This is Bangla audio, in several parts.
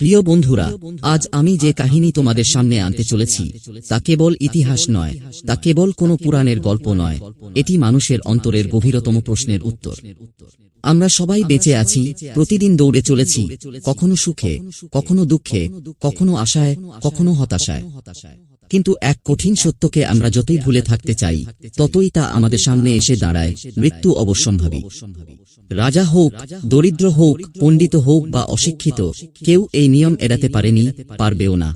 প্রিয় বন্ধুরা আজ আমি যে কাহিনী তোমাদের সামনে আনতে চলেছি তা কেবল ইতিহাস নয় তা কেবল কোনো পুরাণের গল্প নয় এটি মানুষের অন্তরের গভীরতম প্রশ্নের উত্তর। আমরা সবাই বেঁচে আছি প্রতিদিন দৌড়ে চলেছি কখনো সুখে কখনো দুঃখে কখনো আশায় কখনো হতাশায়। কিন্তু এক কঠিন সত্যকে আমরা যতই ভুলে থাকতে চাই, ততই তা আমাদের সামনে এসে দাঁড়ায়, মৃত্যু অবশ্যম্ভাবী। রাজা হোক, দরিদ্র হোক, পণ্ডিত হোক বা অশিক্ষিত, কেউ এই নিয়ম এড়াতে পারেনি, পারবেও না।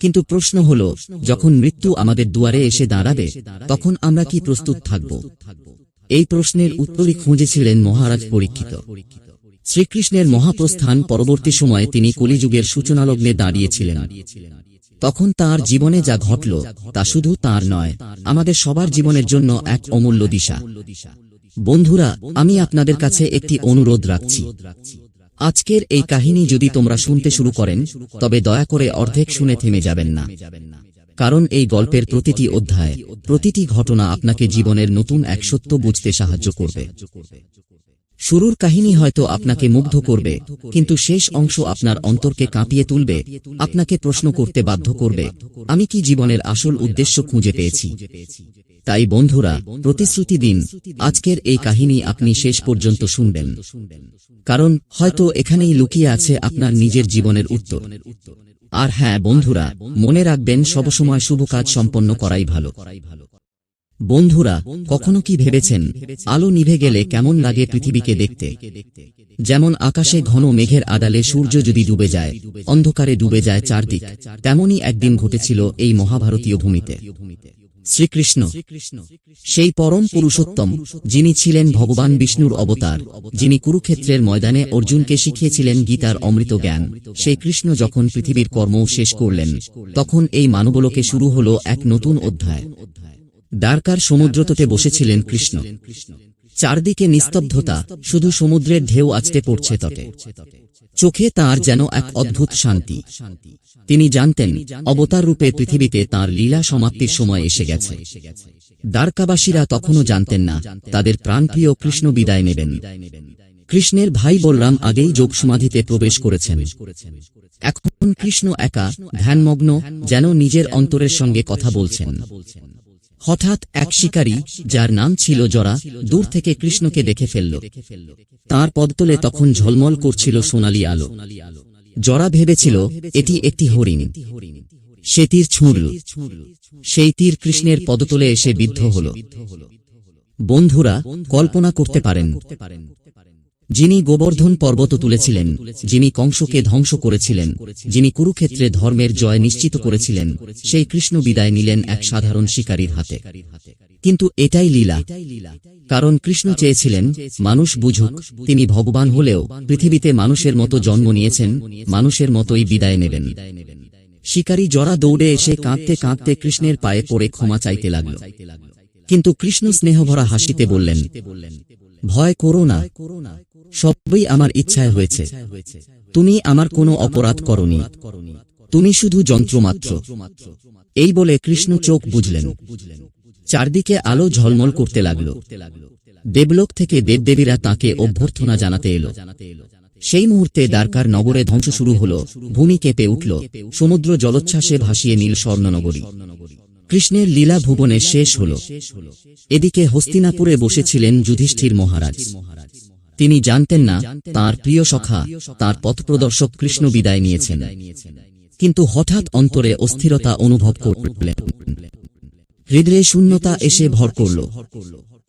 কিন্তু প্রশ্ন হল, যখন মৃত্যু আমাদের দুয়ারে এসে দাঁড়াবে, তখন আমরা কি প্রস্তুত থাকব? এই প্রশ্নের উত্তরই খুঁজেছিলেন মহারাজ পরীক্ষিত। শ্রীকৃষ্ণের মহাপ্রস্থান পরবর্তী সময়ে তিনি কলিযুগের সূচনালগ্নে দাঁড়িয়েছিলেন। তখন তার জীবনে যা ঘটল তা শুধু তার নয় আমাদের সবার জীবনের জন্য এক অমূল্য দিশা। বন্ধুরা আমি আপনাদের কাছে একটি অনুরোধ রাখছি। আজকের এই কাহিনী যদি তোমরা শুনতে শুরু করেন তবে দয়া করে অর্ধেক শুনে থেমে যাবেন না। কারণ এই গল্পের প্রতিটি অধ্যায় প্রতিটি ঘটনা আপনাকে জীবনের নতুন এক সত্য বুঝতে সাহায্য করবে। শুরুর কাহিনী হয়তো আপনাকে মুগ্ধ করবে, কিন্তু শেষ অংশ আপনার অন্তরকে কাঁপিয়ে তুলবে, আপনাকে প্রশ্ন করতে বাধ্য করবে, আমি কি জীবনের আসল উদ্দেশ্য খুঁজে পেয়েছি? তাই বন্ধুরা, প্রতিশ্রুতি দিন, আজকের এই কাহিনী আপনি শেষ পর্যন্ত শুনবেন। কারণ হয়তো এখানেই লুকিয়ে আছে আপনার নিজের জীবনের উত্তর। আর হ্যাঁ বন্ধুরা, মনে রাখবেন সবসময় শুভ কাজ সম্পন্ন করাই ভালো। বন্ধুরা, কখনো কি ভেবেছেন, আলো নিভে গেলে কেমন লাগে পৃথিবীকে দেখতে? যেমন আকাশে ঘন মেঘের আড়ালে সূর্য যদি ডুবে যায়, অন্ধকারে ডুবে যায় চারদিক, তেমনই একদিন ঘটেছিল এই মহাভারতীয় ভূমিতে। শ্রীকৃষ্ণ, সেই পরম পুরুষোত্তম, যিনি ছিলেন ভগবান বিষ্ণুর অবতার, যিনি কুরুক্ষেত্রের ময়দানে অর্জুনকে শিখিয়েছিলেন গীতার অমৃত জ্ঞান, সেই কৃষ্ণ যখন পৃথিবীর কর্ম শেষ করলেন, তখন এই মানবলোকে শুরু হল এক নতুন অধ্যায়। দ্বারকার সমুদ্রততে বসেছিলেন কৃষ্ণ। চারদিকে নিস্তব্ধতা, শুধু সমুদ্রের ঢেউ আছতে পড়ছে তটে। চোখে তার যেন এক অদ্ভুত শান্তি। তিনি জানতেন, অবতার রূপে পৃথিবীতে তার লীলা সমাপ্তির সময় এসে গেছে। দ্বারকাবাসীরা তখনও জানতেন না, তাদের প্রাণপ্রিয় কৃষ্ণ বিদায় নেবেন। কৃষ্ণের ভাই বলরাম আগেই যোগ সমাধিতে প্রবেশ করেছেন। এখন কৃষ্ণ একা, ধ্যানমগ্ন, যেন নিজের অন্তরের সঙ্গে কথা বলছেন। হঠাৎ এক শিকারী যার নাম ছিল জরা দূর থেকে কৃষ্ণকে দেখে ফেলল। তার পদতলে তখন ঝলমল করছিল সোনালি আলো। জরা ভেবেছিল এটি একটি হরিণ। সে তীর ছুঁড়ল। সেই তীর কৃষ্ণের পদতলে এসে বিদ্ধ হল। বন্ধুরা কল্পনা করতে পারেন। যিনি গোবর্ধন পর্বত তুলেছিলেন, যিনি কংসকে ধ্বংস করেছিলেন, যিনি কুরুক্ষেত্রে ধর্মের জয় নিশ্চিত করেছিলেন, সেই কৃষ্ণ বিদায় নিলেন এক সাধারণ শিকারীর হাতে। কিন্তু এটাই লীলা। কারণ কৃষ্ণ চেয়েছিলেন, মানুষ বুঝুক, তিনি ভগবান হলেও পৃথিবীতে মানুষের মতো জন্ম নিয়েছেন, মানুষের মতোই বিদায় নেবেন। শিকারী জরা দৌড়ে এসে কাঁদতে কাঁদতে কৃষ্ণের পায়ে পড়ে ক্ষমা চাইতে লাগল। কিন্তু কৃষ্ণ স্নেহভরা হাসিতে বললেন ভয় করো না। সবই আমার ইচ্ছায় হয়েছে। তুমি আমার কোনো অপরাধ করনি। তুমি শুধু যন্ত্রমাত্র। এই বলে কৃষ্ণ চোখ বুঝলেন। চারদিকে আলো ঝলমল করতে লাগল। দেবলোক থেকে দেবদেবীরা তাকে অভ্যর্থনা জানাতে এলো। সেই মুহূর্তে দ্বারকার নগরে ধ্বংস শুরু হল। ভূমি কেঁপে উঠল। সমুদ্র জলোচ্ছ্বাসে ভাসিয়ে নীল স্বর্ণনগরী। কৃষ্ণের লীলা ভুবনে শেষ হল। এদিকে হস্তিনাপুরে বসেছিলেন যুধিষ্ঠির মহারাজ। তিনি জানতেন না, তার প্রিয় সখা, তার পথপ্রদর্শক কৃষ্ণ বিদায় নিয়েছেন। কিন্তু হঠাৎ অন্তরে অস্থিরতা অনুভব করলেন। হৃদয়ে শূন্যতা এসে ভর করল।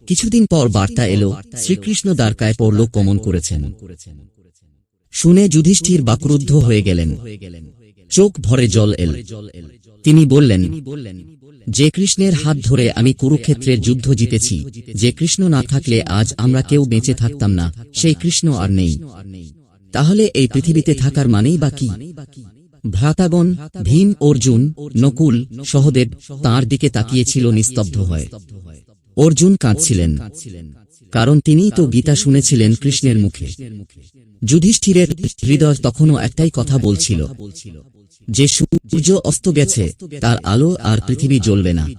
কিছুদিন পর বার্তা এলো, শ্রীকৃষ্ণ দ্বারকায় পড়ল কমন করেছেন। শুনে যুধিষ্ঠির বাকরুদ্ধ হয়ে গেলেন। চোখ ভরে জল এল। তিনি বললেন, যে কৃষ্ণের হাত ধরে আমি কুরুক্ষেত্রের যুদ্ধ জিতেছি। যে কৃষ্ণ না থাকলে আজ আমরা কেউ বেঁচে থাকতাম না। সেই কৃষ্ণ আর নেই। তাহলে এই পৃথিবীতে থাকার মানেই বা কি? ভ্রাতাগণ, ভীম, অর্জুন, নকুল, সহদেব তার দিকে তাকিয়েছিল নিস্তব্ধ হয়ে। অর্জুন কাঁদছিলেন, কারণ তিনিই তো গীতা শুনেছিলেন কৃষ্ণের মুখে। যুধিষ্ঠিরের হৃদয় তখনও একটাই কথা বলছিল যে সূর্য অস্ত গেছে, তার আলো আর পৃথিবী জ্বলবে না।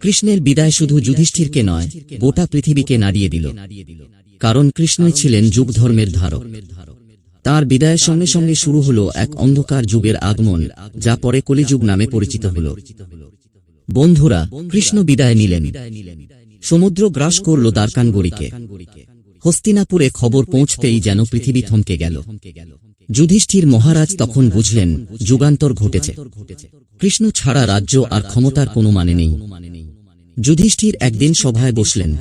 কৃষ্ণের বিদায় শুধু যুধিষ্ঠিরকে নয়, গোটা পৃথিবীকে নাড়িয়ে দিল। কারণ কৃষ্ণই ছিলেন যুগধর্মের ধারক। তার বিদায়ের সঙ্গে সঙ্গে শুরু হল এক অন্ধকার যুগের আগমন, যা পরে কলিযুগ নামে পরিচিত হল। বন্ধুরা, কৃষ্ণ বিদায় নিলেন। সমুদ্র গ্রাস করল দ্বারকানগরীকে। হস্তিনাপুরে খবর পৌঁছতেই যেন পৃথিবী থমকে গেল। যুধিষ্ঠির মহারাজ তখন বুঝলেন, যুগান্তর ঘটেছে। কৃষ্ণ ছাড়া রাজ্য আর ক্ষমতার কোনো মানে নেই। যুধিষ্ঠির একদিন সভায় বসলেন।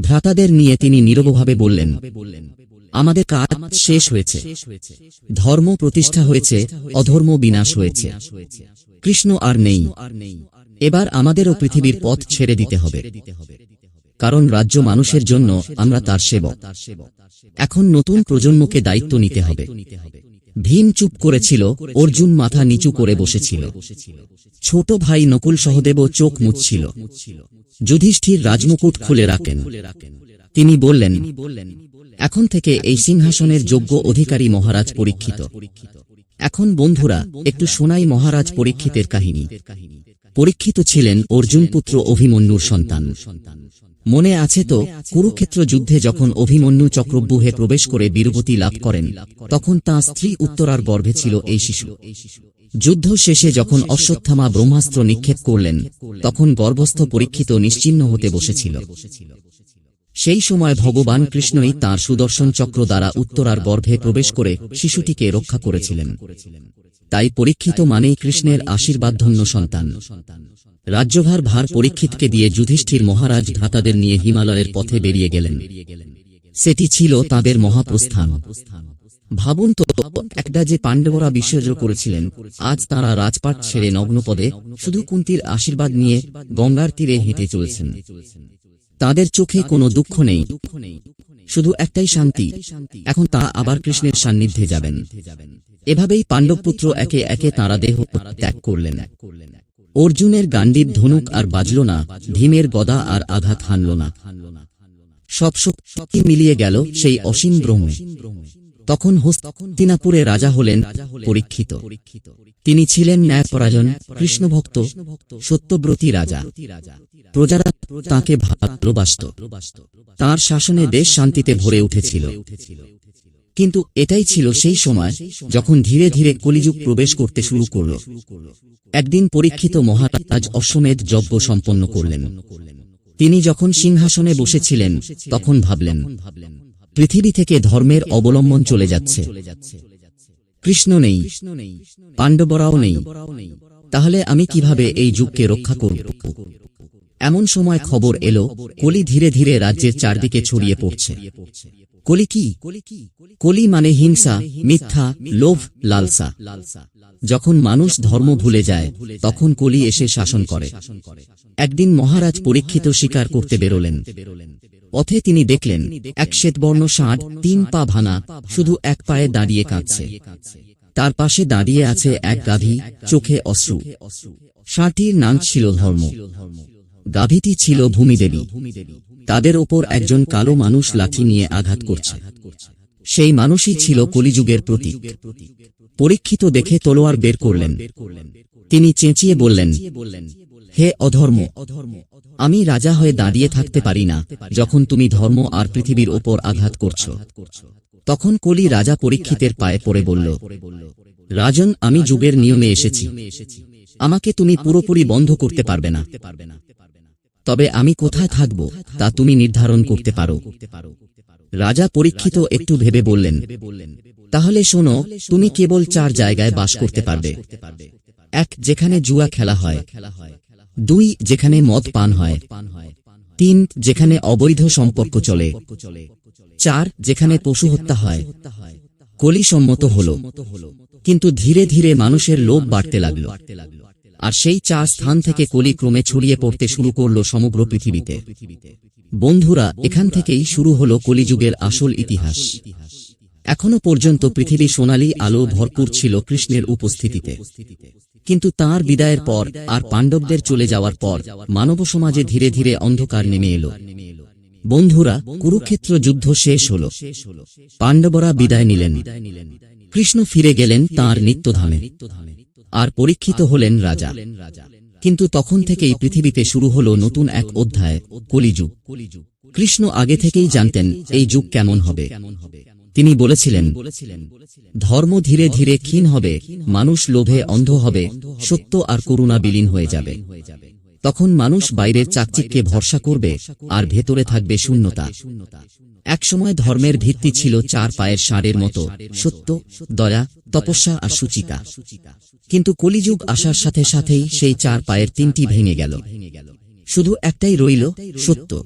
ভ্রাতাদের নিয়ে তিনি নীরবভাবে বললেন, আমাদের কাজ শেষ হয়েছে। ধর্ম প্রতিষ্ঠা হয়েছে, অধর্ম বিনাশ হয়েছে। কৃষ্ণ আর নেই। এবার আমাদেরও পৃথিবীর পথ ছেড়ে দিতে হবে। কারণ রাজ্য মানুষের জন্য আমরা তার সেবক। এখন নতুন প্রজন্মকে দায়িত্ব নিতে হবে। ভীম চুপ করেছিল, অর্জুন মাথা নিচু করে বসেছিল। ছোট ভাই নকুল সহদেবও চোখ মুছছিল। যুধিষ্ঠির রাজমুকুট খুলে রাখেন। তিনি বললেন, এখন থেকে এই সিংহাসনের যোগ্য অধিকারী মহারাজ পরীক্ষিত। এখন বন্ধুরা, একটু শোনাই মহারাজ পরীক্ষিতের কাহিনী। পরীক্ষিত ছিলেন অর্জুন পুত্র অভিমন্যুর সন্তান। মনে আছে তো কুরুক্ষেত্র যুদ্ধে যখন অভিমন্যু চক্রব্যূহে প্রবেশ করে বীরগতি লাভ করেন তখন তাঁর স্ত্রী উত্তরার গর্ভে ছিল এই শিশু। যুদ্ধ শেষে যখন অশ্বত্থামা ব্রহ্মাস্ত্র নিক্ষেপ করলেন তখন গর্ভস্থ পরীক্ষিত নিশ্চিহ্ন হতে বসেছিল। সেই সময় ভগবান কৃষ্ণই তাঁর সুদর্শন চক্র দ্বারা উত্তরার গর্ভে প্রবেশ করে শিশুটিকে রক্ষা করেছিলেন। তাই পরীক্ষিত মানেই কৃষ্ণের আশীর্বাদধন্য সন্তান। রাজ্যভার ভার পরীক্ষিতকে দিয়ে যুধিষ্ঠির মহারাজ ভ্রাতাদের নিয়ে হিমালয়ের পথে বেরিয়ে গেলেন। সেটি ছিল তাদের মহাপ্রস্থান। ভাবুন তো, একটা যে পাণ্ডবরা বিসর্জ করেছিলেন, আজ তারা রাজপাট ছেড়ে নগ্নপদে শুধু কুন্তির আশীর্বাদ নিয়ে গঙ্গার তীরে হেঁটে চলছেন। তাদের চোখে কোনো দুঃখ নেই। শুধু একটাই শান্তি, এখন তা আবার কৃষ্ণের সান্নিধ্যে যাবেন। এভাবেই পাণ্ডবপুত্র একে একে তাঁরা দেহ ত্যাগ করলেন। অর্জুনের গান্ডীব ধনুক আর বাজল না, ভীমের গদা আর আঘাত হানল না। সব শক্তি মিলিয়ে গেল সেই অসীম ব্রহ্মে। তখন হস্তিনাপুরে রাজা হলেন পরীক্ষিত। তিনি ছিলেন ন্যায়পরায়ণ, কৃষ্ণভক্ত, সত্যব্রতী রাজা। প্রজারা তাঁকে ভালোবাসত। তাঁর শাসনে দেশ শান্তিতে ভরে উঠেছিল। কিন্তু এটাই ছিল সেই সময় যখন ধীরে ধীরে কলিযুগ প্রবেশ করতে শুরু করল। একদিন পরীক্ষিত মহারাজ অশ্বমেধ যজ্ঞ সম্পন্ন করলেন। তিনি যখন সিংহাসনে বসেছিলেন, তখন ভাবলেন, পৃথিবী থেকে ধর্মের অবলম্বন চলে যাচ্ছে। কৃষ্ণ নেই, পাণ্ডবরাও নেই। তাহলে আমি কীভাবে এই যুগকে রক্ষা করব? এমন সময় খবর এলো কলি ধীরে ধীরে রাজ্যের চারদিকে ছড়িয়ে পড়ছে। কলি কি? কলি মানে হিংসা মিথ্যা লোভ লালসা। যখন মানুষ ধর্ম ভুলে যায় তখন কলি এসে শাসন করে। একদিন মহারাজ পরীক্ষিত স্বীকার করতে বেরোলেন। পথে তিনি দেখলেন এক শ্বেতবর্ণ ষাঁড় তিন পা ভানা শুধু এক পায়ে দাঁড়িয়ে কাঁদছে। তার পাশে দাঁড়িয়ে আছে এক গাভী চোখে অশ্রু। ষাঁটির নাম ছিল ধর্ম গাভীটি ছিল ভূমিদেবী। তাদের ওপর একজন কালো মানুষ লাঠি নিয়ে আঘাত করছে। সেই মানুষই ছিল কলিযুগের প্রতীক। পরীক্ষিত দেখে তলোয়ার বের করলেন। তিনি চেঁচিয়ে বললেন, হে অধর্ম, আমি রাজা হয়ে দাঁড়িয়ে থাকতে পারি না যখন তুমি ধর্ম আর পৃথিবীর ওপর আঘাত করছ। তখন কলি রাজা পরীক্ষিতের পায়ে পড়ে বলল, রাজন, আমি যুগের নিয়মে এসেছি। আমাকে তুমি পুরোপুরি বন্ধ করতে পারবে না। তবে আমি কোথায় থাকব তা তুমি নির্ধারণ করতে পারো। রাজা পরীক্ষিত একটু ভেবে বললেন, তাহলে শোনো, তুমি কেবল চার জায়গায় বাস করতে পারবে। এক, যেখানে জুয়া খেলা হয়। দুই, যেখানে মদ পান হয়। তিন, যেখানে অবৈধ সম্পর্ক চলে। চার, যেখানে পশু হত্যা হয়। কলি সম্মত হল। কিন্তু ধীরে ধীরে মানুষের লোভ বাড়তে লাগল। আর সেই চার স্থান থেকে কলি ক্রমে ছড়িয়ে পড়তে শুরু করল সমগ্র পৃথিবীতে। বন্ধুরা, এখান থেকেই শুরু হল কলিযুগের আসল ইতিহাস। এখনও পর্যন্ত পৃথিবী সোনালী আলো ভরপুর ছিল কৃষ্ণের উপস্থিতিতে। কিন্তু তার বিদায়ের পর আর পাণ্ডবদের চলে যাওয়ার পর মানব সমাজে ধীরে ধীরে অন্ধকার নেমে এলো। বন্ধুরা, কুরুক্ষেত্র যুদ্ধ শেষ হল। পাণ্ডবরা বিদায় নিলেন। কৃষ্ণ ফিরে গেলেন তাঁর নিত্যধামে। আর পরীক্ষিত হলেন রাজা। কিন্তু তখন থেকেই পৃথিবীতে শুরু হল নতুন এক অধ্যায় কলিযুগ। কৃষ্ণ আগে থেকেই জানতেন এই যুগ কেমন হবে। তিনি বলেছিলেন ধর্ম ধীরে ধীরে ক্ষীণ হবে মানুষ লোভে অন্ধ হবে সত্য আর করুণা বিলীন হয়ে যাবে। তখন মানুষ বাইরের চাকচিককে ভরসা করবে আর ভেতরে থাকবে শূন্যতা। একসময় ধর্মের ভিত্তি ছিল চার পায়ের ষাঁড়ের মতো সত্য দয়া তপস্যা আর সুচিতা কিন্তু কলিযুগ আসার সাথে সাথেই সেই চার পায়ের তিনটি ভেঙে গেল। শুধু একটাই রইল সত্য।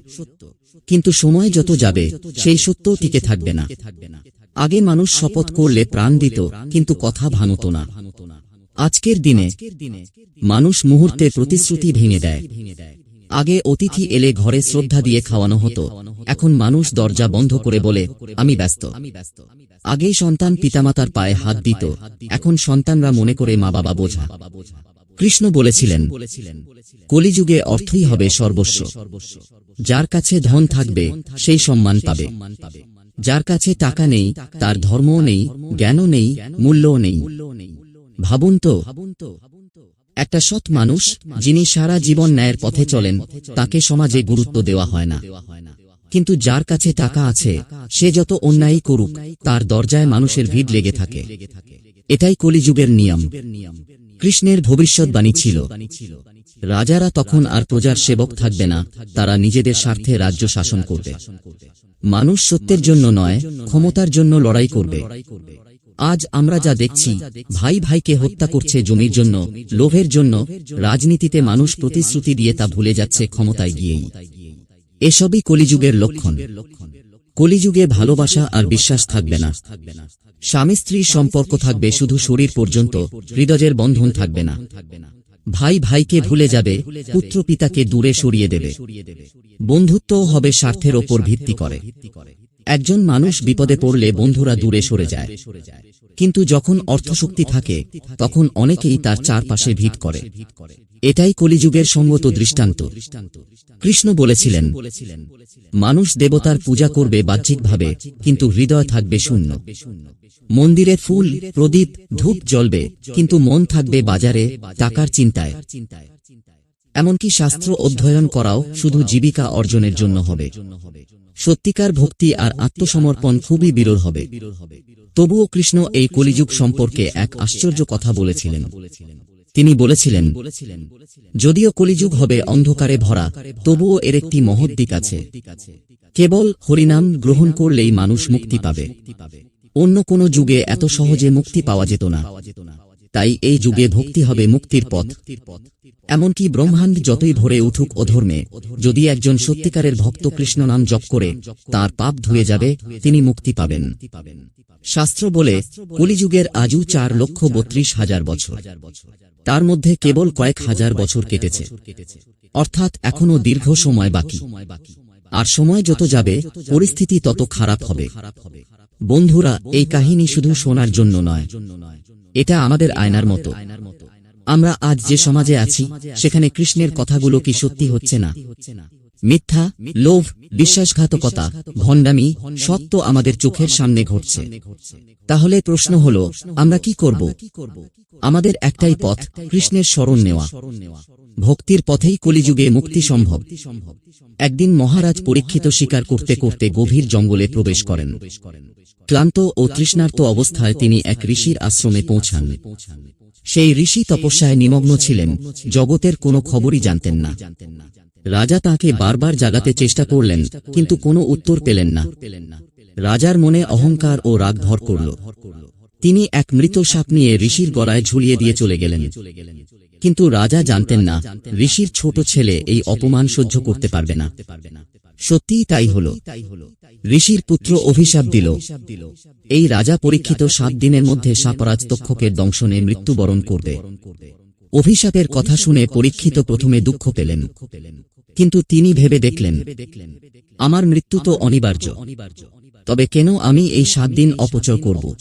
কিন্তু সময় যত যাবে সেই সত্য টিকে থাকবে না। আগে মানুষ শপথ করলে প্রাণ দিত কিন্তু কথা ভাঙত না। আজকের দিনে মানুষ মুহূর্তে প্রতিশ্রুতি ভেঙে দেয়। আগে অতিথি এলে ঘরে শ্রদ্ধা দিয়ে খাওয়ানো হতো। এখন মানুষ দরজা বন্ধ করে বলে, আমি ব্যস্ত। আগে সন্তান পিতামাতার পায়ে হাত দিত। এখন সন্তানরা মনে করে মা বাবা বোঝা। কৃষ্ণ বলেছিলেন, কলিযুগে অর্থই হবে সর্বস্ব। যার কাছে ধন থাকবে, সেই সম্মান পাবে। যার কাছে টাকা নেই, তার ধর্মও নেই, জ্ঞানও নেই, মূল্যও নেই। ভাবুন তো, একটা সৎ মানুষ যিনি সারা জীবন ন্যায়ের পথে চলেন, তাকে সমাজে গুরুত্ব দেওয়া হয় না। কিন্তু যার কাছে টাকা আছে, সে যত অন্যায় করুক, তার দরজায় মানুষের ভিড় লেগে থাকে। এটাই কলিযুগের নিয়ম। কৃষ্ণের ভবিষ্যৎবাণী ছিল। রাজারা তখন আর প্রজার সেবক থাকবে না, তারা নিজেদের স্বার্থে রাজ্য শাসন করবে। মানুষ সত্যের জন্য নয়, ক্ষমতার জন্য লড়াই করবে। আজ আমরা যা দেখছি ভাই ভাইকে হত্যা করছে জমির জন্য লোভের জন্য রাজনীতিতে মানুষ প্রতিশ্রুতি দিয়ে তা ভুলে যাচ্ছে ক্ষমতায় গিয়েই। এসবই কলিযুগের লক্ষণ। কলিযুগে ভালোবাসা আর বিশ্বাস থাকবে না। স্বামী স্ত্রীর সম্পর্ক থাকবে শুধু শরীর পর্যন্ত হৃদয়ের বন্ধন থাকবে না। ভাই ভাইকে ভুলে যাবে পুত্র পিতাকে দূরে সরিয়ে দেবে। বন্ধুত্বও হবে স্বার্থের ওপর ভিত্তি করে। একজন মানুষ বিপদে পড়লে বন্ধুরা দূরে সরে যায়। কিন্তু যখন অর্থশক্তি থাকে, তখন অনেকেই তার চারপাশে ভিট করে। এটাই কলিযুগের সঙ্গত দৃষ্টান্ত। কৃষ্ণ বলেছিলেন, মানুষ দেবতার পূজা করবে বাহ্যিকভাবে, কিন্তু হৃদয় থাকবে শূন্য। মন্দিরে ফুল, প্রদীপ, ধূপ জ্বলবে, কিন্তু মন থাকবে বাজারে, টাকার চিন্তায়। এমনকি শাস্ত্র অধ্যয়ন করাও শুধু জীবিকা অর্জনের জন্য হবে। সত্যিকার ভক্তি আর আত্মসমর্পণ খুবই বিরল হবে। তবুও কৃষ্ণ এই কলিযুগ সম্পর্কে এক আশ্চর্য কথা বলেছিলেন। তিনি বলেছিলেন, যদিও কলিযুগ হবে অন্ধকারে ভরা, তবুও এর একটি মহৎ দিক আছে। কেবল হরিনাম গ্রহণ করলেই মানুষ মুক্তি পাবে। অন্য কোনো যুগে এত সহজে মুক্তি পাওয়া যেত না। তাই এই যুগে ভক্তি হবে মুক্তির পথ। এমনকি ব্রহ্মাণ্ড যতই ভরে উঠুক অধর্মে যদি একজন সত্যিকারের ভক্ত কৃষ্ণ নাম জপ করে তার পাপ ধুয়ে যাবে তিনি মুক্তি পাবেন। শাস্ত্র বলে কলিযুগের আজও চার লক্ষ বত্রিশ হাজার বছর। তার মধ্যে কেবল কয়েক হাজার বছর কেটেছে। অর্থাৎ এখনও দীর্ঘ সময় বাকি। আর সময় যত যাবে পরিস্থিতি তত খারাপ হবে। বন্ধুরা এই কাহিনী শুধু শোনার জন্য নয়। এটা আমাদের আয়নার মতো। আমরা আজ যে সমাজে আছি, সেখানে কৃষ্ণের কথাগুলো কি সত্যি হচ্ছে না? মিথ্যা, লোভ, বিশ্বাসঘাতকতা, ভণ্ডামি সত্য আমাদের চোখের সামনে ঘটছে। তাহলে প্রশ্ন হল, আমরা কি করব? আমাদের একটাই পথ, কৃষ্ণের স্মরণ নেওয়া। ভক্তির পথেই কলিযুগে মুক্তি সম্ভব। একদিন মহারাজ পরীক্ষিত স্বীকার করতে করতে গভীর জঙ্গলে প্রবেশ করেন। ক্লান্ত ও তৃষ্ণার্ত অবস্থায় তিনি এক ঋষির আশ্রমে পৌঁছান। সেই ঋষি তপস্যায় নিমগ্ন ছিলেন, জগতের কোনো খবরই জানতেন না। রাজা তাকে বারবার জাগাতে চেষ্টা করলেন, কিন্তু কোনো উত্তর পেলেন না। রাজার মনে অহংকার ও রাগ ভর করল। তিনি এক মৃত সাপ নিয়ে ঋষির গড়ায় ঝুলিয়ে দিয়ে চলে গেলেন। কিন্তু রাজা জানতেন না, ঋষির ছোট ছেলে এই অপমান সহ্য করতে পারবে না। সত্যিই তাই হল। ঋষির পুত্র অভিশাপ দিল। এই রাজা পরীক্ষিত সাত দিনের মধ্যে সাপরাজ তক্ষকের দংশনে মৃত্যুবরণ করবে। অভিশাপের কথা শুনে পরীক্ষিত প্রথমে দুঃখ পেলেন। কিন্তু তিনি ভেবে দেখলেন, আমার মৃত্যু তো অনিবার্য। তবে কেন আমি এই সাত দিন অপচয় করব?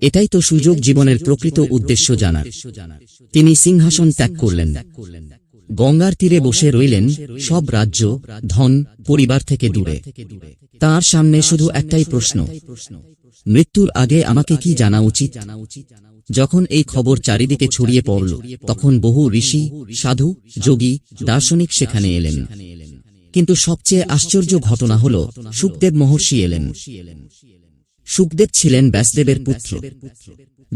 এটাই তো সুযোগ জীবনের প্রকৃত উদ্দেশ্য জানার। তিনি সিংহাসন ত্যাগ করলেন। গঙ্গার তীরে বসে রইলেন সব রাজ্য, ধন, পরিবার থেকে দূরে। তার সামনে শুধু একটাই প্রশ্ন, মৃত্যুর আগে আমাকে কি জানা উচিত? যখন এই খবর চারিদিকে ছড়িয়ে পড়ল, তখন বহু ঋষি, সাধু, যোগী, দার্শনিক সেখানে এলেন। কিন্তু সবচেয়ে আশ্চর্য ঘটনা হল, সুখদেব মহর্ষি এলেন। সুখদেব ছিলেন ব্যাসদেবের পুত্র।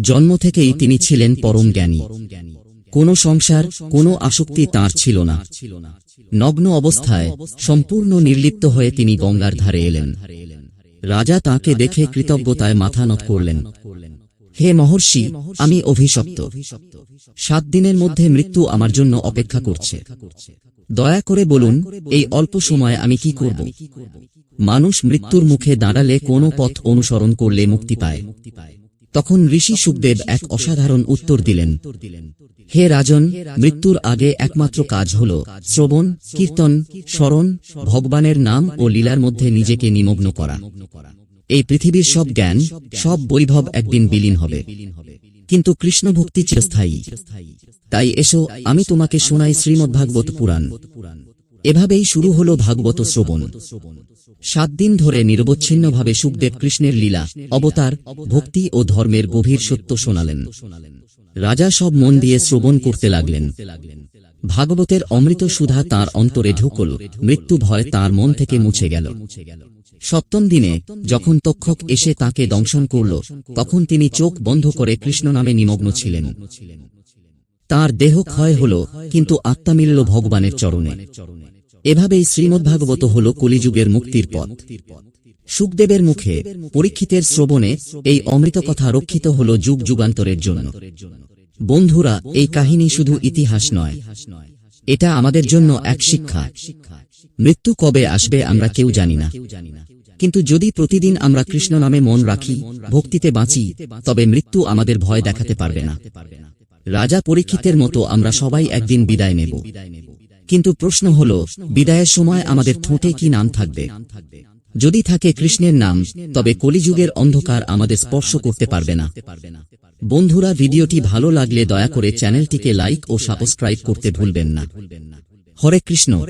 জন্ম থেকেই তিনি ছিলেন পরম জ্ঞানী। কোনো সংসার, কোনো আসক্তি তার ছিল না। নগ্ন অবস্থায় সম্পূর্ণ নির্লিপ্ত হয়ে তিনি গঙ্গার ধারে এলেন। রাজা তাকে দেখে কৃতজ্ঞতায় মাথা নত করলেন। হে মহর্ষি, আমি অভিশপ্ত। সাত দিনের মধ্যে মৃত্যু আমার জন্য অপেক্ষা করছে। দয়া করে বলুন, এই অল্প সময় আমি কি করব? মানুষ মৃত্যুর মুখে দাঁড়ালে কোন পথ অনুসরণ করলে মুক্তি পায়। তখন ঋষি সুখদেব এক অসাধারণ উত্তর দিলেন। হে রাজন, মৃত্যুর আগে একমাত্র কাজ হল শ্রবণ, কীর্তন, স্মরণ, ভগবানের নাম ও লীলার মধ্যে নিজেকে নিমগ্ন করা। এই পৃথিবীর সব জ্ঞান, সব বৈভব একদিন বিলীন হবে। কিন্তু কৃষ্ণ ভক্তি চিরস্থায়ী। তাই এসো, আমি তোমাকে শোনাই শ্রীমদ্ভাগবত পুরাণ। এভাবেই শুরু হল ভাগবত শ্রবণ। সাত দিন ধরে নিরবচ্ছিন্নভাবে সুখদেব কৃষ্ণের লীলা, অবতার, ভক্তি ও ধর্মের গভীর সত্য শোনালেন। রাজা সব মন দিয়ে শ্রবণ করতে লাগলেন। ভাগবতের অমৃত সুধা তার অন্তরে ঢুকল, মৃত্যু ভয় তার মন থেকে মুছে গেল। সপ্তম দিনে যখন তক্ষক এসে তাকে দংশন করল, তখন তিনি চোখ বন্ধ করে কৃষ্ণ নামে নিমগ্ন ছিলেন। তার দেহ ক্ষয় হল, কিন্তু আত্মা মিলল ভগবানের চরণে। এভাবেই শ্রীমদ্ভাগবত হল কলিযুগের মুক্তির পথ। সুখদেবের মুখে, পরীক্ষিতের শ্রবণে, এই অমৃত কথা রক্ষিত হল যুগ যুগান্তরের জন্য। বন্ধুরা, এই কাহিনী শুধু ইতিহাস নয়। এটা আমাদের জন্য এক শিক্ষা। মৃত্যু কবে আসবে আমরা কেউ জানি না। কিন্তু যদি প্রতিদিন আমরা কৃষ্ণ নামে মন রাখি, ভক্তিতে বাঁচি, তবে মৃত্যু আমাদের ভয় দেখাতে পারবে না। রাজা পরীক্ষিতের মতো আমরা সবাই একদিন বিদায় নেব। কিন্তু প্রশ্ন হল, বিদায়ের সময় আমাদের ঠোঁটে কি নাম থাকবে? যদি থাকে কৃষ্ণের নাম, তবে কলিযুগের অন্ধকার আমাদের স্পর্শ করতে পারবে না। বন্ধুরা, ভিডিওটি ভালো লাগলে দয়া করে চ্যানেলটিকে লাইক ও সাবস্ক্রাইব করতে ভুলবেন না। হরে কৃষ্ণ।